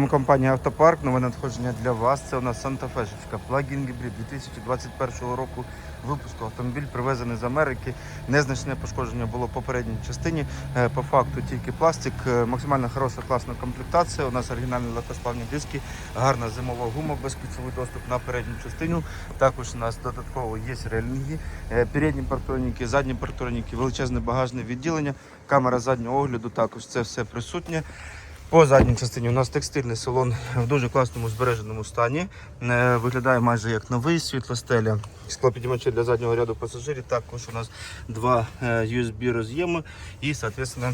вами компанія Автопарк. Нове надходження для вас. Це у нас Санта Фешечка. Плагін гібрид 2021 року випуску. Автомобіль привезений з Америки. Незначне пошкодження було в попередній частині. Е, По факту тільки пластик. Е, Максимально хороша класна комплектація. У нас оригінальні легкосплавні диски, гарна зимова гума, безключовий доступ на передню частину. Також у нас додатково є релінги, е, передні партроніки, задні партроніки, величезне багажне відділення, камера заднього огляду. Також це все присутнє. По задній частині у нас текстильний салон в дуже класному збереженому стані. Е, Виглядає майже як новий світлостеля. Склопідіймачі для заднього ряду пасажирів. Також у нас два е, USB роз'єми і, соответственно,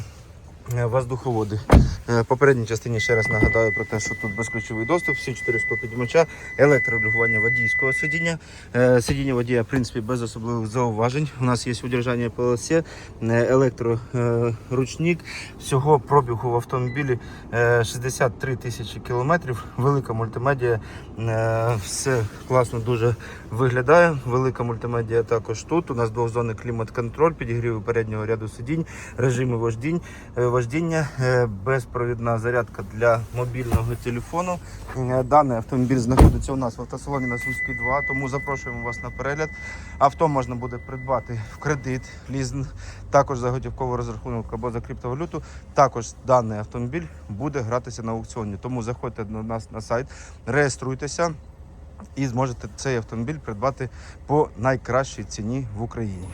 воздуховоди. Е, попередній частині ще раз нагадаю про те, що тут безключовий доступ, всі чотири склопідіймача, електрорегулювання водійського сидіння. Е, Сидіння водія, в принципі, без особливих зауважень. У нас є удержання полосе, електроручник. Всього пробігу в автомобілі е, 63 тисячі кілометрів. Велика мультимедіа. Е, Все класно дуже виглядає. Велика мультимедіа також тут. У нас двохзонний клімат-контроль, підігрів переднього ряду сидінь, режими вождінь, е, вождіння, е, безпровідна зарядка для мобільного телефону. Е, Даний автомобіль знаходиться у нас в автосалоні на Сумській 2, тому запрошуємо вас на перегляд. Авто можна буде придбати в кредит, лізинг, також за готівковий розрахунок або за криптовалюту. Також даний автомобіль буде гратися на аукціоні. Тому заходьте до нас на сайт, реєструйтеся і зможете цей автомобіль придбати по найкращій ціні в Україні.